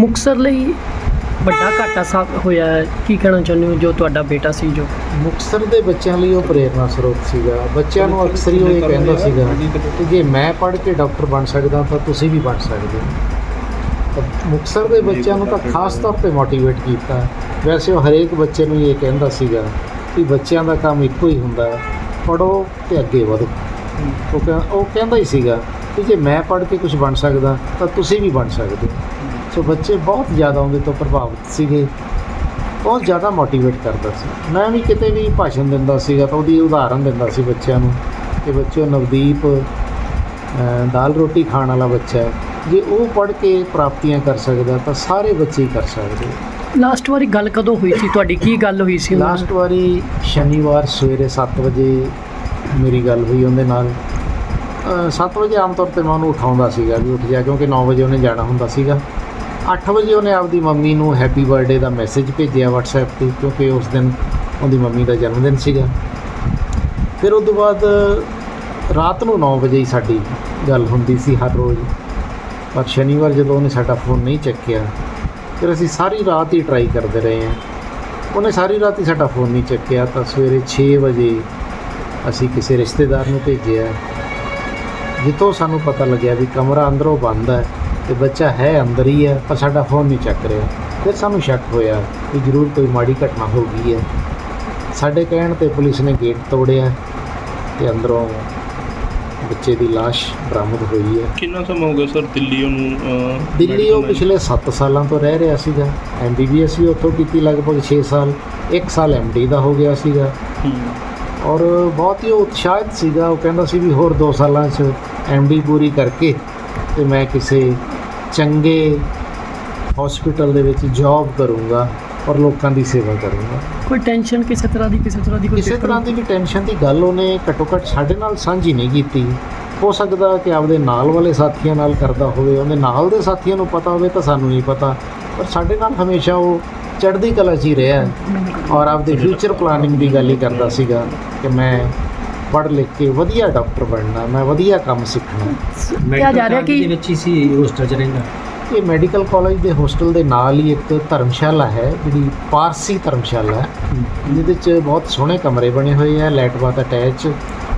ਮੁਕਸਰ ਲਈ ਵੱਡਾ ਘਾਟਾ ਸਾਬ ਹੋਇਆ ਹੈ। ਕੀ ਕਹਿਣਾ ਚਾਹੁੰਦੇ ਹੋ? ਜੋ ਤੁਹਾਡਾ ਬੇਟਾ ਸੀ ਜੋ ਮੁਕਤਸਰ ਦੇ ਬੱਚਿਆਂ ਲਈ ਉਹ ਪ੍ਰੇਰਨਾ ਸਰੋਤ ਸੀਗਾ। ਬੱਚਿਆਂ ਨੂੰ ਅਕਸਰ ਹੀ ਉਹ ਇਹ ਕਹਿੰਦਾ ਸੀਗਾ ਕਿ ਜੇ ਮੈਂ ਪੜ੍ਹ ਕੇ ਡਾਕਟਰ ਬਣ ਸਕਦਾ ਤਾਂ ਤੁਸੀਂ ਵੀ ਬਣ ਸਕਦੇ ਹੋ। ਤਾਂ ਮੁਕਤਸਰ ਦੇ ਬੱਚਿਆਂ ਨੂੰ ਤਾਂ ਖਾਸ ਤੌਰ ਤੇ ਮੋਟੀਵੇਟ ਕੀਤਾ। ਵੈਸੇ ਉਹ ਹਰੇਕ ਬੱਚੇ ਨੂੰ ਇਹ ਕਹਿੰਦਾ ਸੀਗਾ ਕਿ ਬੱਚਿਆਂ ਦਾ ਕੰਮ ਇੱਕੋ ਹੀ ਹੁੰਦਾ ਹੈ। ਪੜੋ ਤੇ ਅੱਗੇ ਵਧੋ। ਉਹ ਕਹਿੰਦਾ ਹੀ ਸੀਗਾ ਕਿ ਜੇ ਮੈਂ ਪੜ੍ਹ ਕੇ ਕੁਝ ਬਣ ਸਕਦਾ ਤਾਂ ਤੁਸੀਂ ਵੀ ਬਣ ਸਕਦੇ ਹੋ। ਸੋ ਬੱਚੇ ਬਹੁਤ ਜ਼ਿਆਦਾ ਉਹਦੇ ਤੋਂ ਪ੍ਰਭਾਵਿਤ ਸੀਗੇ ਬਹੁਤ ਜ਼ਿਆਦਾ ਮੋਟੀਵੇਟ ਕਰਦਾ ਸੀ। ਮੈਂ ਵੀ ਕਿਤੇ ਵੀ ਭਾਸ਼ਣ ਦਿੰਦਾ ਸੀਗਾ ਤਾਂ ਉਹਦੀ ਉਦਾਹਰਨ ਦਿੰਦਾ ਸੀ ਬੱਚਿਆਂ ਨੂੰ ਕਿ ਬੱਚਿਓ ਨਵਦੀਪ ਦਾਲ ਰੋਟੀ ਖਾਣ ਵਾਲਾ ਬੱਚਾ ਹੈ। ਜੇ ਉਹ ਪੜ੍ਹ ਕੇ ਪ੍ਰਾਪਤੀਆਂ ਕਰ ਸਕਦਾ ਤਾਂ ਸਾਰੇ ਬੱਚੇ ਕਰ ਸਕਦੇ ਲਾਸਟ ਵਾਰੀ ਗੱਲ ਕਦੋਂ ਹੋਈ ਸੀ? ਤੁਹਾਡੀ ਕੀ ਗੱਲ ਹੋਈ ਸੀ? ਲਾਸਟ ਵਾਰੀ ਸ਼ਨੀਵਾਰ ਸਵੇਰੇ 7 ਵਜੇ ਮੇਰੀ ਗੱਲ ਹੋਈ ਉਹਦੇ ਨਾਲ। 7 ਵਜੇ ਆਮ ਤੌਰ ਤੇ ਮੈਂ ਉਹਨੂੰ ਉਠਾਉਂਦਾ ਸੀਗਾ ਵੀ ਉੱਠ ਜਾ ਕਿਉਂਕਿ 9 ਵਜੇ ਉਹਨੇ ਜਾਣਾ ਹੁੰਦਾ ਸੀਗਾ। 8 ਵਜੇ ਉਹਨੇ ਆਪਦੀ ਮੰਮੀ ਨੂੰ ਹੈਪੀ ਬਰਥਡੇ ਦਾ ਮੈਸੇਜ ਭੇਜਿਆ WhatsApp ਤੇ, ਕਿਉਂਕਿ ਉਸ ਦਿਨ ਉਹਦੀ ਮੰਮੀ ਦਾ ਜਨਮ ਦਿਨ ਸੀਗਾ। ਫਿਰ ਉਸ ਤੋਂ ਬਾਅਦ ਰਾਤ ਨੂੰ 9 ਵਜੇ ਹੀ ਸਾਡੀ ਗੱਲ ਹੁੰਦੀ ਸੀ ਹਰ ਰੋਜ਼। ਪਰ ਸ਼ਨੀਵਾਰ ਜਦੋਂ ਉਹਨੇ ਸਾਡਾ ਫੋਨ ਨਹੀਂ ਚੱਕਿਆ, ਫਿਰ ਅਸੀਂ ਸਾਰੀ ਰਾਤ ਹੀ ਟਰਾਈ ਕਰਦੇ ਰਹੇ ਹਾਂ। ਉਹਨੇ ਸਾਰੀ ਰਾਤ ਹੀ ਸਾਡਾ ਫੋਨ ਨਹੀਂ ਚੱਕਿਆ, ਤਾਂ ਸਵੇਰੇ 6 ਵਜੇ ਅਸੀਂ ਕਿਸੇ ਰਿਸ਼ਤੇਦਾਰ ਨੂੰ ਭੇਜਿਆ। ਜਿੱਥੋਂ ਸਾਨੂੰ ਪਤਾ ਲੱਗਿਆ ਵੀ ਕਮਰਾ ਅੰਦਰੋਂ ਬੰਦ ਹੈ। ਤੇ ਬੱਚਾ ਹੈ ਅੰਦਰ ਹੀ ਹੈ ਪਰ ਸਾਡਾ ਫੋਨ ਨਹੀਂ ਚੱਕ ਰਿਹਾ। ਫਿਰ ਸਾਨੂੰ ਸ਼ੱਕ ਹੋਇਆ ਕਿ ਜ਼ਰੂਰ ਕੋਈ ਮਾੜੀ ਘਟਨਾ ਹੋ ਗਈ ਹੈ। ਸਾਡੇ ਕਹਿਣ ਤੇ ਪੁਲਿਸ ਨੇ ਗੇਟ ਤੋੜਿਆ ਤੇ ਅੰਦਰੋਂ ਬੱਚੇ ਦੀ ਲਾਸ਼ ਬਰਾਮਦ ਹੋਈ ਹੈ। ਕਿੰਨਾ ਸਮਾਂ ਹੋ ਗਿਆ ਸਰ ਦਿੱਲੀ ਉਹਨੂੰ ਦਿੱਲੀ ਉਹ ਪਿਛਲੇ 7 ਸਾਲਾਂ ਤੋਂ ਰਹਿ ਰਿਹਾ ਸੀਗਾ। ਐਮਬੀਬੀਐਸ ਵੀ ਉੱਥੋਂ ਕੀਤੀ ਲਗਭਗ 6 ਸਾਲ 1 ਸਾਲ ਐਮਡੀ ਦਾ ਹੋ ਗਿਆ ਸੀਗਾ। ਔਰ ਬਹੁਤ ਹੀ ਉਹ ਉਤਸ਼ਾਹਿਤ ਸੀਗਾ। ਉਹ ਕਹਿੰਦਾ ਸੀ ਵੀ ਹੋਰ 2 ਸਾਲਾਂ 'ਚ ਐਮਡੀ ਪੂਰੀ ਕਰਕੇ ਤੇ ਮੈਂ ਕਿਸੇ ਚੰਗੇ ਹਸਪੀਟਲ ਦੇ ਵਿੱਚ ਜੌਬ ਕਰੂੰਗਾ ਔਰ ਲੋਕਾਂ ਦੀ ਸੇਵਾ ਕਰੂੰਗਾ। ਕੋਈ ਟੈਨਸ਼ਨ ਕਿਸੇ ਤਰ੍ਹਾਂ ਦੀ ਕਿਸੇ ਤਰ੍ਹਾਂ ਦੀ ਕੋਈ ਕਿਸੇ? ਤਰ੍ਹਾਂ ਦੀ ਵੀ ਟੈਨਸ਼ਨ ਦੀ ਗੱਲ ਉਹਨੇ ਘੱਟੋ ਘੱਟ ਸਾਡੇ ਨਾਲ ਸਾਂਝੀ ਨਹੀਂ ਕੀਤੀ। ਹੋ ਸਕਦਾ ਕਿ ਆਪਦੇ ਨਾਲ ਵਾਲੇ ਸਾਥੀਆਂ ਨਾਲ ਕਰਦਾ ਹੋਵੇ ਉਹਦੇ ਨਾਲ ਦੇ ਸਾਥੀਆਂ ਨੂੰ ਪਤਾ ਹੋਵੇ ਤਾਂ ਸਾਨੂੰ ਨਹੀਂ ਪਤਾ। ਪਰ ਸਾਡੇ ਨਾਲ ਹਮੇਸ਼ਾ ਉਹ ਚੜ੍ਹਦੀ ਕਲਾ 'ਚ ਹੀ ਰਿਹਾ। ਔਰ ਆਪਦੇ ਫਿਊਚਰ ਪਲਾਨਿੰਗ ਦੀ ਗੱਲ ਹੀ ਕਰਦਾ ਸੀਗਾ ਕਿ ਮੈਂ ਪੜ੍ਹ ਲਿਖ ਕੇ ਵਧੀਆ ਡਾਕਟਰ ਬਣਨਾ ਮੈਂ ਵਧੀਆ ਕੰਮ ਸਿੱਖਣਾ। ਕਿਹਾ ਜਾ ਰਿਹਾ ਦੇ ਕਿ ਵਿੱਚ ਹੀ ਸੀ ਹੋਸਟਲ ਚ ਰਹਿੰਦਾ? ਇਹ ਮੈਡੀਕਲ ਕਾਲਜ ਦੇ ਹੋਸਟਲ ਦੇ ਨਾਲ ਹੀ ਇੱਕ ਧਰਮਸ਼ਾਲਾ ਹੈ ਜਿਹੜੀ ਪਾਰਸੀ ਧਰਮਸ਼ਾਲਾ ਹੈ। ਜਿਹਦੇ 'ਚ ਬਹੁਤ ਸੋਹਣੇ ਕਮਰੇ ਬਣੇ ਹੋਏ ਆ ਲੈਟ ਬਾਤ ਅਟੈਚ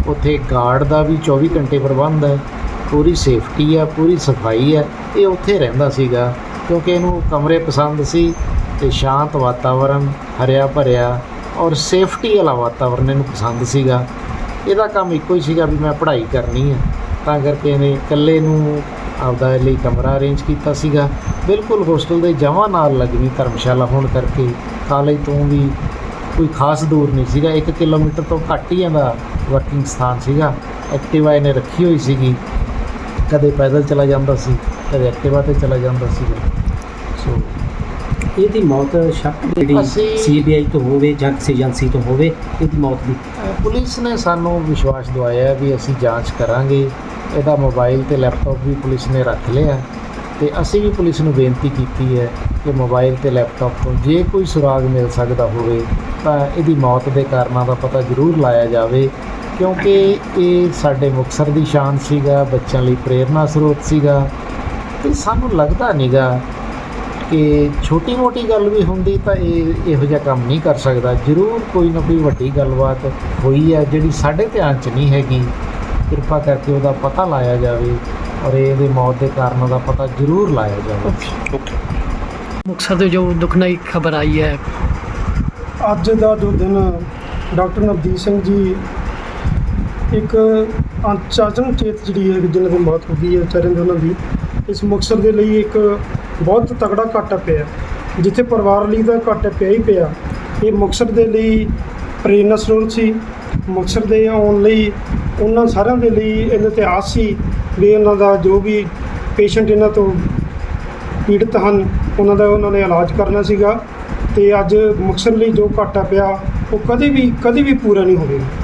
ਉੱਥੇ ਗਾਰਡ ਦਾ ਵੀ 24 ਘੰਟੇ ਪ੍ਰਬੰਧ ਹੈ। ਪੂਰੀ ਸੇਫਟੀ ਆ ਪੂਰੀ ਸਫ਼ਾਈ ਹੈ ਇਹ ਉੱਥੇ ਰਹਿੰਦਾ ਸੀਗਾ ਕਿਉਂਕਿ ਇਹਨੂੰ ਕਮਰੇ ਪਸੰਦ ਸੀ ਤੇ ਸ਼ਾਂਤ ਵਾਤਾਵਰਣ ਹਰਿਆ ਭਰਿਆ ਔਰ ਸੇਫਟੀ ਵਾਲਾ ਵਾਤਾਵਰਣ ਇਹਨੂੰ ਪਸੰਦ ਸੀਗਾ। ਇਹਦਾ ਕੰਮ ਇੱਕੋ ਹੀ ਸੀਗਾ ਵੀ ਮੈਂ ਪੜ੍ਹਾਈ ਕਰਨੀ ਹੈ ਤਾਂ ਕਰਕੇ ਇਹਨੇ ਇਕੱਲੇ ਨੂੰ ਆਪਦਾ ਲਈ ਕਮਰਾ ਅਰੇਂਜ ਕੀਤਾ ਸੀਗਾ। ਬਿਲਕੁਲ ਹੋਸਟਲ ਦੇ ਜਮਾਂ ਨਾਲ ਲੱਗਵੀਂ ਧਰਮਸ਼ਾਲਾ ਹੋਣ ਕਰਕੇ ਕਾਲਜ ਤੋਂ ਵੀ ਕੋਈ ਖਾਸ ਦੂਰ ਨਹੀਂ ਸੀਗਾ। 1 ਕਿਲੋਮੀਟਰ ਤੋਂ ਘੱਟ ਹੀ ਇਹਦਾ ਵਰਕਿੰਗ ਸਥਾਨ ਸੀਗਾ। ਐਕਟਿਵਾ ਇਹਨੇ ਰੱਖੀ ਹੋਈ ਸੀਗੀ। ਕਦੇ ਪੈਦਲ ਚਲਾ ਜਾਂਦਾ ਸੀ, ਕਦੇ ਐਕਟਿਵਾ ਤੇ ਚਲਾ ਜਾਂਦਾ ਸੀਗਾ। ਇਹਦੀ ਮੌਤ ਸ਼ੱਕ ਜਿਹੜੀ ਅਸੀਂ- ਸੀਬੀਆਈ ਤੋਂ ਹੋਵੇ ਜਾਂ ਕਿਸੇ ਏਜੰਸੀ ਤੋਂ ਹੋਵੇ ਇਹਦੀ ਮੌਤ ਦੀ। ਅ, ਪੁਲਿਸ ਨੇ ਸਾਨੂੰ ਵਿਸ਼ਵਾਸ ਦਿਵਾਇਆ ਹੈ ਵੀ ਅਸੀਂ ਜਾਂਚ ਕਰਾਂਗੇ। ਇਹਦਾ ਮੋਬਾਈਲ ਤੇ ਲੈਪਟਾਪ ਵੀ ਪੁਲਿਸ ਨੇ ਰੱਖ ਲਿਆ। ਤੇ ਅਸੀਂ ਵੀ ਪੁਲਿਸ ਨੂੰ ਬੇਨਤੀ ਕੀਤੀ ਹੈ ਕਿ ਮੋਬਾਈਲ ਤੇ ਲੈਪਟਾਪ ਤੋਂ ਜੇ ਕੋਈ ਸੁਰਾਗ ਮਿਲ ਸਕਦਾ ਹੋਵੇ ਤਾਂ ਇਹਦੀ ਮੌਤ ਦੇ ਕਾਰਨਾਂ ਦਾ ਪਤਾ ਜ਼ਰੂਰ ਲਾਇਆ ਜਾਵੇ। ਕਿਉਂਕਿ ਇਹ ਸਾਡੇ ਮੁਕਤਸਰ ਦੀ ਸ਼ਾਨ ਸੀਗਾ ਬੱਚਿਆਂ ਲਈ ਪ੍ਰੇਰਨਾ ਸਰੋਤ ਸੀਗਾ। ਤੇ ਸਾਨੂੰ ਲੱਗਦਾ ਨਹੀਂਗਾ ਕਿ ਛੋਟੀ ਮੋਟੀ ਗੱਲ ਵੀ ਹੁੰਦੀ ਤਾਂ ਇਹ ਇਹੋ ਜਿਹਾ ਕੰਮ ਨਹੀਂ ਕਰ ਸਕਦਾ। ਜ਼ਰੂਰ ਕੋਈ ਨਾ ਕੋਈ ਵੱਡੀ ਗੱਲਬਾਤ ਹੋਈ ਹੈ ਜਿਹੜੀ ਸਾਡੇ ਧਿਆਨ 'ਚ ਨਹੀਂ ਹੈਗੀ। ਕਿਰਪਾ ਕਰਕੇ ਉਹਦਾ ਪਤਾ ਲਾਇਆ ਜਾਵੇ ਔਰ ਇਹਦੇ ਮੌਤ ਦੇ ਕਾਰਨਾਂ ਦਾ ਪਤਾ ਜ਼ਰੂਰ ਲਾਇਆ ਜਾਵੇ। ਓਕੇ ਮੁਕਤਸਰ ਤੋਂ ਜੋ ਦੁਖਨਾਈ ਖਬਰ ਆਈ ਹੈ। ਅੱਜ ਦਾ ਜੋ ਦਿਨ ਡਾਕਟਰ ਨਵਦੀਪ ਸਿੰਘ ਜੀ ਇੱਕ ਅਚਾਨਕ ਚੇਤ ਜਿਹੜੀ ਹੈ ਜਿਨ੍ਹਾਂ ਦੀ ਮੌਤ ਹੋ ਗਈ ਹੈ ਵਿਚਾਰਿਆਂ ਦੀ ਉਹਨਾਂ ਦੀ ਇਸ ਮੁਕਤਸਰ ਦੇ ਲਈ ਇੱਕ ਬਹੁਤ ਤਗੜਾ ਘਾਟਾ ਪਿਆ। ਜਿੱਥੇ ਪਰਿਵਾਰ ਲਈ ਤਾਂ ਘਾਟਾ ਪਿਆ ਹੀ ਪਿਆ। ਇਹ ਮੁਕਸਰ ਦੇ ਲਈ ਪ੍ਰੇਰਨਾ ਸਰੋਤ ਸੀ। ਮੁਕਤਸਰ ਦੇ ਆਉਣ ਲਈ ਉਹਨਾਂ ਸਾਰਿਆਂ ਦੇ ਲਈ ਇਹਨਾਂ ਇਤਿਹਾਸ ਸੀ ਵੀ ਉਹਨਾਂ ਦਾ ਜੋ ਵੀ ਪੇਸ਼ੈਂਟ ਇਹਨਾਂ ਤੋਂ ਪੀੜਤ ਹਨ, ਉਹਨਾਂ ਦਾ ਉਹਨਾਂ ਨੇ ਇਲਾਜ ਕਰਨਾ ਸੀਗਾ। ਤੇ ਅੱਜ ਮੁਕਸਰ ਲਈ ਜੋ ਘਾਟਾ ਪਿਆ, ਉਹ ਕਦੇ ਵੀ ਕਦੇ ਵੀ ਪੂਰਾ ਨਹੀਂ ਹੋਵੇਗਾ।